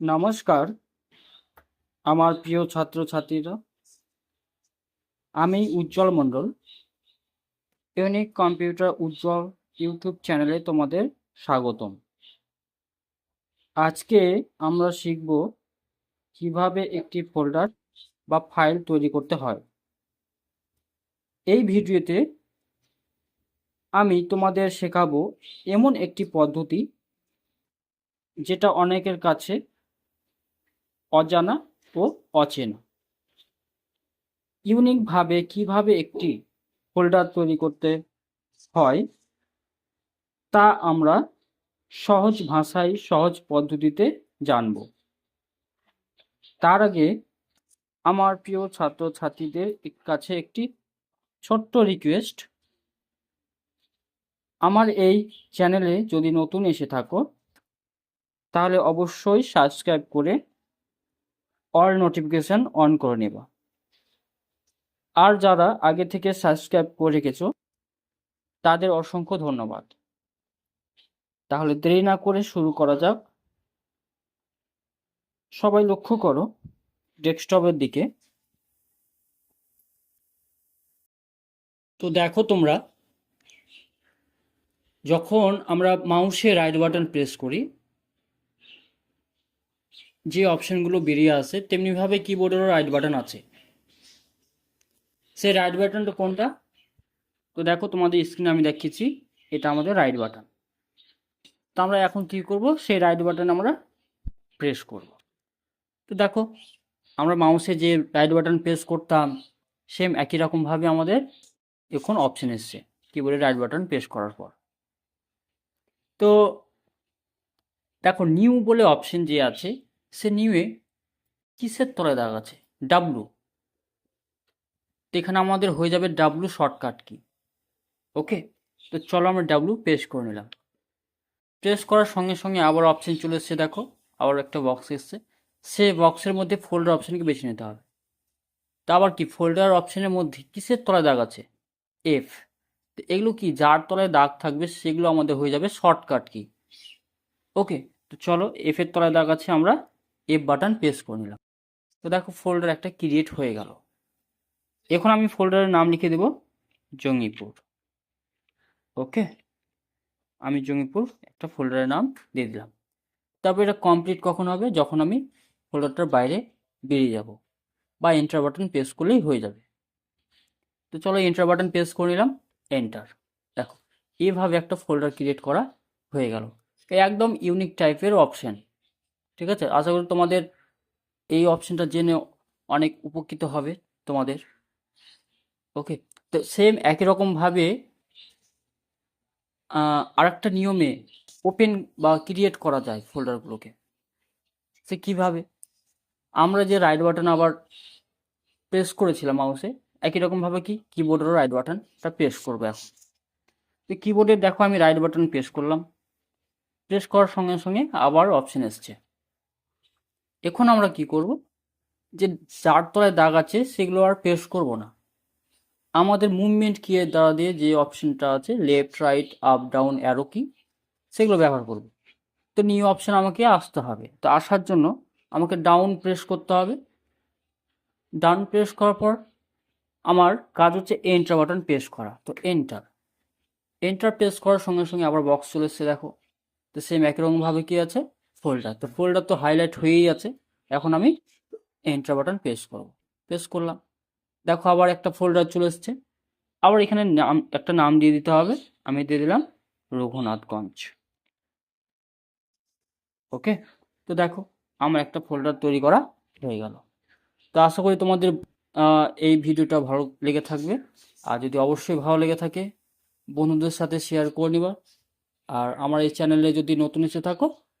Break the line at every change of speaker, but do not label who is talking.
নমস্কার, আমার প্রিয় ছাত্রছাত্রীরা। আমি Ujjwal Mondal, unique computer Ujjwal YouTube চ্যানেলে তোমাদের স্বাগতম। আজকে আমরা শিখব কীভাবে একটি ফোল্ডার বা ফাইল তৈরি করতে হয়। এই ভিডিওতে আমি তোমাদের শেখাবো এমন একটি পদ্ধতি যেটা অনেকের কাছে অজানা ও অচেনা। ইউনিকভাবে কীভাবে একটি ফোল্ডার তৈরি করতে হয়, তা আমরা সহজ ভাষায়, সহজ পদ্ধতিতে জানব। তার আগে আমার প্রিয় ছাত্রছাত্রীদের কাছে একটি ছোট্ট রিকোয়েস্ট আমার এই চ্যানেলে যদি নতুন এসে থাকো, তাহলে অবশ্যই সাবস্ক্রাইব করে অল নোটিফিকেশন অন করে নেবা। আর যারা আগে থেকে সাবস্ক্রাইব করে রেখেছো, তাদের অসংখ্য ধন্যবাদ। তাহলে দেরি না করে শুরু করা যাক। সবাই লক্ষ্য করো, ডেস্কটপের দিকে। তো দেখো তোমরা, যখন আমরা মাউসে রাইট বাটন প্রেস করি যে অপশানগুলো বেরিয়ে আসে, তেমনিভাবে কিবোর্ডেরও রাইট বাটন আছে। সেই রাইট বাটনটা কোনটা? তো দেখো, তোমাদের স্ক্রিনে আমি দেখিয়েছি, এটা আমাদের রাইট বাটন তো আমরা এখন কি করব? সেই রাইট বাটন আমরা প্রেস করব। তো দেখো, আমরা মাউসে যে রাইট বাটন প্রেস করতাম সেম একই রকমভাবে আমাদের এখন অপশন এসছে কিবোর্ডে রাইট বাটন প্রেস করার পর। তো দেখো নিউ বলে অপশন যে আছে সে নিউয়ে কিসের তলায় দাগ আছে? ডাব্লু তো এখানে আমাদের হয়ে যাবে ডাব্লু শর্টকাট কি? ওকে তো চলো আমরা ডাব্লু প্রেস করে নিলাম। প্রেস করার সঙ্গে সঙ্গে আবার অপশান চলে এসছে, দেখো। আবার একটা বক্স এসছে। সে বক্সের মধ্যে ফোল্ডার অপশানকে বেছে নিতে হবে। তো আবার কি? ফোল্ডার অপশানের মধ্যে কিসের তলায় দাগ আছে? এফ তো এগুলো কি? যার তলায় দাগ থাকবে, সেগুলো আমাদের হয়ে যাবে শর্টকাট কি? ওকে তো চলো এফের তলায় দাগ আছে, আমরা এফ বাটন প্রেস করে নিলাম। তো দেখো ফোল্ডার একটা ক্রিয়েট হয়ে গেল। এখন আমি ফোল্ডারের নাম লিখে দেব জঙ্গিপুর ওকে আমি জঙ্গিপুর একটা ফোল্ডারের নাম দিয়ে দিলাম। তারপর এটা কমপ্লিট কখন হবে? যখন আমি ফোল্ডারটার বাইরে বেরিয়ে যাব বা এন্টার বাটন প্রেস করলেই হয়ে যাবে। তো চলো এন্টার বাটন প্রেস করে নিলাম এন্টার দেখো এইভাবে একটা ফোল্ডার ক্রিয়েট করা হয়ে গেল। একদম ইউনিক টাইপের অপশান ঠিক আছে? আশা করি তোমাদের এই অপশানটা জেনে অনেক উপকৃত হবে তোমাদের। ওকে তো সেম একই রকমভাবে আরেকটা নিয়মে ওপেন বা ক্রিয়েট করা যায় ফোল্ডারগুলোকে সে কীভাবে? আমরা যে রাইট বাটন আবার প্রেস করেছিলাম মাউসে একই রকমভাবে কি? কিবোর্ডেরও রাইট বাটনটা প্রেস করব এখন। তো কিবোর্ডে দেখো আমি রাইট বাটন প্রেস করলাম। প্রেস করার সঙ্গে সঙ্গে আবার অপশন এসছে। এখন আমরা কি করব? যে যার তলায় দাগ আছে, সেগুলো আর প্রেস করব না। আমাদের মুভমেন্ট কি এর দ্বারা দিয়ে যে অপশনটা আছে left right up down arrow key সেগুলো ব্যবহার করব। তো নিউ অপশন আমাকে আসতে হবে। তো আসার জন্য আমাকে ডাউন প্রেস করতে হবে। ডাউন প্রেস করার পর আমার কাজ হচ্ছে এন্টার বাটন প্রেস করা। তো এন্টার এন্টার প্রেস করার সঙ্গে সঙ্গে আবার বক্স চলে এসছে, দেখো। তো সেম একই রকমভাবে কী আছে? ফোল্ডার তো ফোল্ডার তো হাইলাইট হয়েই আছে। এখন আমি এন্টার বাটন প্রেস করব। প্রেস করলাম। দেখো আবার একটা ফোল্ডার চলে এসছে। আবার এখানে নাম, একটা নাম দিয়ে দিতে হবে। আমি দিয়ে দিলাম রঘুনাথগঞ্জ ওকে? তো দেখো, আমার একটা ফোল্ডার তৈরি করা হয়ে গেল। তো আশা করি তোমাদের এই ভিডিওটা ভালো লেগে থাকবে। আর যদি অবশ্যই ভালো লেগে থাকে, বন্ধুদের সাথে শেয়ার করে নিবা। আর আমার এই চ্যানেলে যদি নতুন এসে থাকো